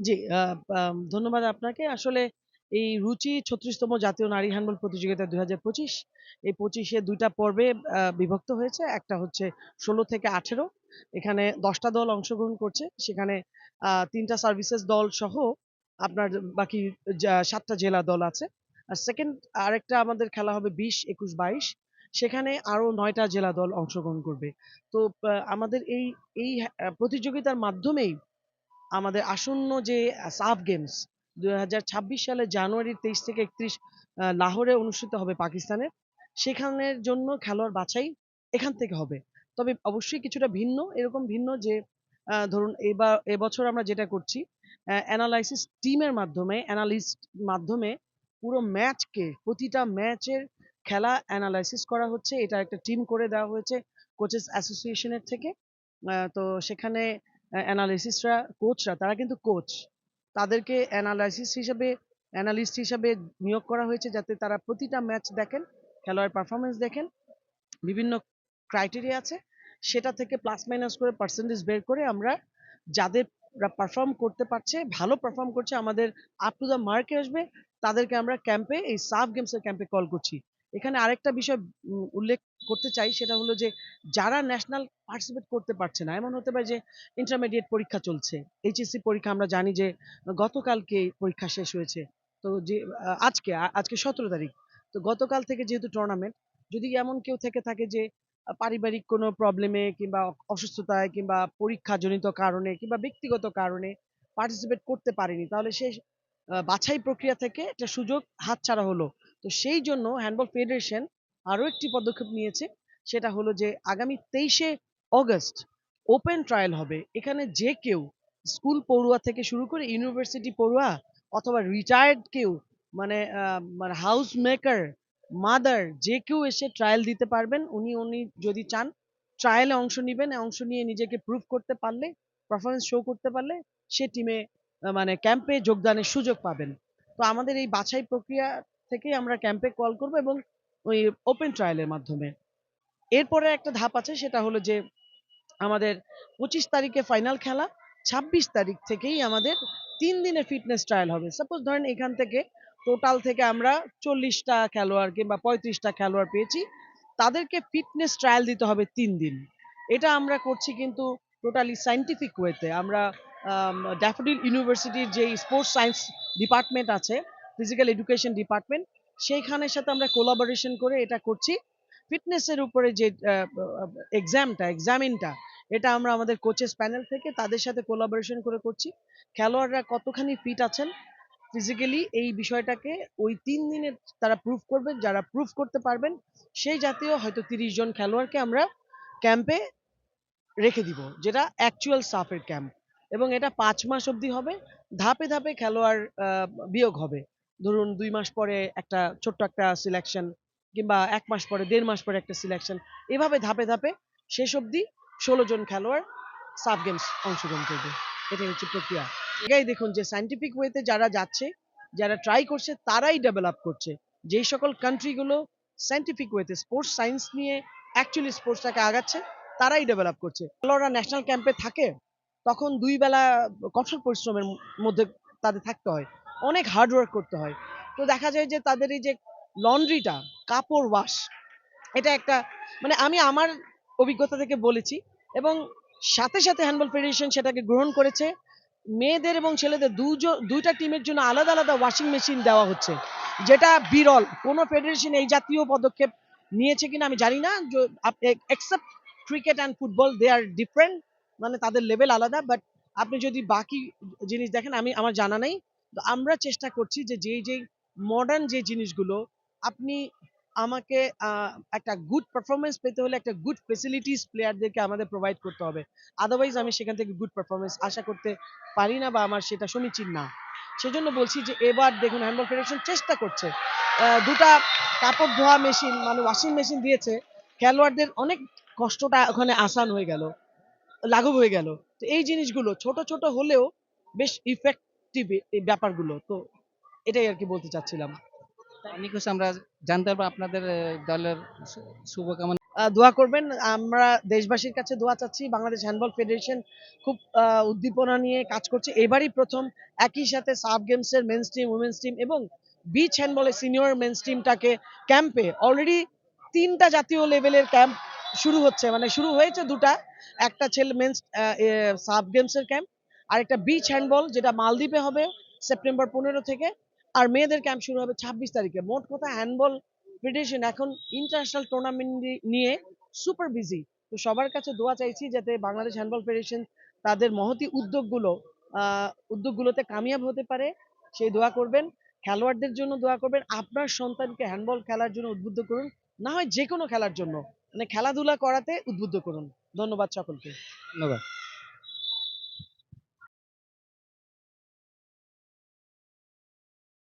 জি, ধন্যবাদ আপনাকে। আসলে এই রুচি ৩৬তম জাতীয় নারী হ্যান্ডবল প্রতিযোগিতা ২০২৫ এই ২৫ এ ২ টা পর্বে বিভক্ত হয়েছে। একটা হচ্ছে ১৬ থেকে ১৮ এখানে ১০ টা দল অংশগ্রহণ করছে। সেখানে আ ৩ টা সার্ভিসেস দল সহ আপনার বাকি যা ৭ টা জেলা দল আছে। আর সেকেন্ড আরেকটা আমাদের খেলা হবে ২০, ২১, ২২ সেখানে আরও ৯ টা জেলা দল অংশগ্রহণ করবে। তো আমাদের এই এই প্রতিযোগিতার মাধ্যমেই আমাদের আসন্ন যে সাফ গেমস ২০২৬ সালের জানুয়ারির ২৩ থেকে ৩১ আ লাহোরে অনুষ্ঠিত হবে পাকিস্তানে। সেখানের জন্য খেলোয়াড় বাছাই এখান থেকে হবে। তবে অবশ্যই কিছুটা ভিন্ন। এরকম ভিন্ন যে ধরুন এবার এবছর আমরা যেটা করছি অ্যানালাইসিস টিমের মাধ্যমে অ্যানালিস্ট মাধ্যমে পুরো ম্যাচকে, প্রতিটা ম্যাচের খেলা অ্যানালাইসিস করা হচ্ছে। এটা একটা টিম করে দেওয়া হয়েছে কোচেস অ্যাসোসিয়েশনের থেকে। তো সেখানে অ্যা এনালিসিসরা কোচরা তারা কিন্তু কোচ। তাদেরকে এনালাইসিস হিসেবে অ্যানালিস্ট হিসেবে নিয়োগ করা হয়েছে যাতে তারা প্রতিটা ম্যাচ দেখেন, খেলোয়াড়ের পারফরম্যান্স দেখেন। বিভিন্ন ক্রাইটেরিয়া আছে। সেটা থেকে প্লাস মাইনাস করে পার্সেন্টেজ বের করে আমরা যাদেররা পারফর্ম করতে পারছে, ভালো পারফর্ম করছে আমাদের আপ টু দ্য মার্ক আসবে তাদেরকে আমরা ক্যাম্পে এই সাফ গেমস এর ক্যাম্পে কল করছি। এখানে আরেকটা বিষয় উল্লেখ করতে চাই সেটা হলো যে যারা ন্যাশনাল পার্টিসিপেট করতে পারছে না, এমন হতে পারে যে ইন্টারমিডিয়েট পরীক্ষা চলছে। এইচএসসি পরীক্ষা আমরা জানি যে গতকালকে পরীক্ষা শেষ হয়েছে। তো যে আজকে আজকে ১৭ তারিখ। তো গতকাল থেকে যেহেতু টুর্নামেন্ট যদি এমন কেউ থেকে থাকে যে পারিবারিক কোনো প্রবলেমে কিংবা অসুস্থতায় কিংবা পরীক্ষাজনিত কারণে কিংবা ব্যক্তিগত কারণে পার্টিসিপেট করতে পারেনি তাহলে সে বাছাই প্রক্রিয়া থেকে একটা সুযোগ হাতছাড়া হলো। তো সেই জন্য হ্যান্ডবল ফেডারেশন আরও একটি পদক্ষেপ নিয়েছে। সেটা হলো যে আগামী ২৩ শে অগাস্ট ওপেন ট্রায়াল হবে। এখানে যে কেউ স্কুল পড়ুয়া থেকে শুরু করে ইউনিভার্সিটি পড়ুয়া অথবা রিটায়ার্ড কেউ মানে হাউস মেকার, মাদার যে কেউ এসে ট্রায়াল দিতে পারবেন। উনি উনি যদি চান ট্রায়ালে অংশ নেবেন অংশ নিয়ে নিজেকে প্রুভ করতে পারলে, পারফরম্যান্স শো করতে পারলে সে টিমে মানে ক্যাম্পে যোগদানের সুযোগ পাবেন। তো আমাদের এই বাছাই প্রক্রিয়া থেকেই আমরা ক্যাম্পে কল করব এবং ওই ওপেন ট্রায়ালের মাধ্যমে। এরপরে একটা ধাপ আছে সেটা হলো যে আমাদের ২৫ তারিখে ফাইনাল খেলা। ২৬ তারিখ থেকেই আমাদের তিন দিনের ফিটনেস ট্রায়াল হবে। সাপোজ ধরেন এখান থেকে টোটাল থেকে আমরা চল্লিশটা খেলোয়াড় কিংবা পঁয়ত্রিশটা খেলোয়াড় পেয়েছি। তাদেরকে ফিটনেস ট্রায়াল দিতে হবে তিন দিন। এটা আমরা করছি কিন্তু টোটালি সায়েন্টিফিক ওয়েতে। আমরা আম ড্যাফোডিল ইউনিভার্সিটির যেই স্পোর্টস সায়েন্স ডিপার্টমেন্ট আছে, ফিজিক্যাল এডুকেশন ডিপার্টমেন্ট সেইখানের সাথে আমরা কোলাবোরেশন করে এটা করছি। ফিটনেসের উপরে যে এক্সামটা, এক্সামিনটা এটা আমরা আমাদের কোচেস প্যানেল থেকে তাদের সাথে কোলাবোরেশন করে করছি। খেলোয়াড়রা কতখানি ফিট আছেন ফিজিক্যালি এই বিষয়টাকে ওই তিন দিনে তারা প্রুফ করবেন। যারা প্রুভ করতে পারবেন সেই জাতীয় হয়তো ৩০ জন খেলোয়াড়কে আমরা ক্যাম্পে রেখে দিব। যেটা অ্যাকচুয়াল সাফের ক্যাম্প এবং এটা পাঁচ মাস অবধি হবে। ধাপে, ধাপে খেলোয়াড় বিয়োগ হবে। ধরুন দুই মাস পরে একটা ছোট্ট একটা সিলেকশন কিংবা এক মাস পরে দেড় মাস পরে একটা সিলেকশন। এভাবে ধাপে, ধাপে শেষ অবধি ১৬ জন খেলোয়াড় সাফ গেমস অংশগ্রহণ করবে। এটাই হচ্ছে প্রক্রিয়া। এটাই দেখুন যে সায়েন্টিফিক ওয়েতে যারা যাচ্ছে, যারা ট্রাই করছে তারাই ডেভেলপ করছে। যেই সকল কান্ট্রি গুলো সায়েন্টিফিক ওয়েতে স্পোর্টস সায়েন্স নিয়ে অ্যাকচুয়ালি স্পোর্টসটাকে আগাচ্ছে তারাই ডেভেলপ করছে। খেলোয়াড়রা ন্যাশনাল ক্যাম্পে থাকে তখন দুই বেলা কঠোর পরিশ্রমের মধ্যে তাদের থাকতে হয়। অনেক হার্ড ওয়ার্ক করতে হয়। তো দেখা যায় যে তাদের এই যে লন্ড্রিটা, কাপড় ওয়াশ এটা একটা মানে আমি আমার অভিজ্ঞতা থেকে বলেছি এবং সাথে, সাথে হ্যান্ডবল ফেডারেশন সেটাকে গ্রহণ করেছে। মেয়েদের এবং ছেলেদের দুজ দুইটা টিমের জন্য আলাদা, আলাদা ওয়াশিং মেশিন দেওয়া হচ্ছে। যেটা বিরল। কোন ফেডারেশন এই জাতীয় পদক্ষেপ নিয়েছে কিনা আমি জানি না। Except cricket and football they are different মানে তাদের লেভেল আলাদা। বাট আপনি যদি বাকি জিনিস দেখেন আমি আমার জানা নাই। তো আমরা চেষ্টা করছি যে যেই, যেই মডার্ন যে জিনিসগুলো আপনি আমাকে একটা গুড পারফরমেন্স পেতে হলে একটা গুড ফেসিলিটিস প্লেয়ারদেরকে আমাদের প্রোভাইড করতে হবে। আদারওয়াইজ আমি সেখান থেকে গুড পারফরম্যান্স আশা করতে পারি না বা আমার সেটা সমীচীন না। সেজন্য বলছি যে এবার দেখুন হ্যান্ডবল ফেডারেশন চেষ্টা করছে। ২ কাপড় ধোয়া মেশিন মানে ওয়াশিং মেশিন দিয়েছে। খেলোয়াড়দের অনেক কষ্টটা ওখানে আসান হয়ে গেল। লাঘব হয়ে গেল। তো এই জিনিসগুলো ছোট, ছোট হলেও বেশ ইফেক্টিভ এই ব্যাপারগুলো। তো এটাই আরকি বলতে চাচ্ছিলাম। নিখোঁজ আমরা জানতে পারব আপনাদের দলের শুভকামনা। দোয়া করবেন। আমরা দেশবাসীর কাছে দোয়া চাচ্ছি। বাংলাদেশ হ্যান্ডবল ফেডারেশন খুব উদ্দীপনা নিয়ে কাজ করছে। এবারই প্রথম একই সাথে সাব গেমসের মেন্স টিম উমেন্স টিম এবং বিচ হ্যান্ডবলের সিনিয়র মেন্স টিমটাকে ক্যাম্পে অলরেডি তিনটা জাতীয় লেভেলের ক্যাম্প শুরু হচ্ছে। মানে শুরু হয়েছে দুটা। একটা ছেলে মেন্স সাব গেমসের ক্যাম্প আর একটা বিচ হ্যান্ডবল যেটা মালদ্বীপে হবে সেপ্টেম্বর পনেরো থেকে। আর মেয়েদের ক্যাম্প শুরু হবে ছাব্বিশ তারিখে। মোট কথা হ্যান্ডবল ফেডারেশন এখন ইন্টারন্যাশনাল টুর্নামেন্ট নিয়ে সুপার বিজি তো সবার কাছে দোয়া চাইছি যাতে বাংলাদেশ হ্যান্ডবল ফেডারেশন তাদের মহতি উদ্যোগগুলো উদ্যোগগুলোতে কামিয়াব হতে পারে, সেই দোয়া করবেন। খেলোয়াড়দের জন্য দোয়া করবেন। আপনার সন্তানকে হ্যান্ডবল খেলার জন্য উদ্বুদ্ধ করুন। না হয় যে কোনো খেলার জন্য। মানে খেলাধুলা করাতে উদ্বুদ্ধ করুন। ধন্যবাদ সকলকে। ধন্যবাদ।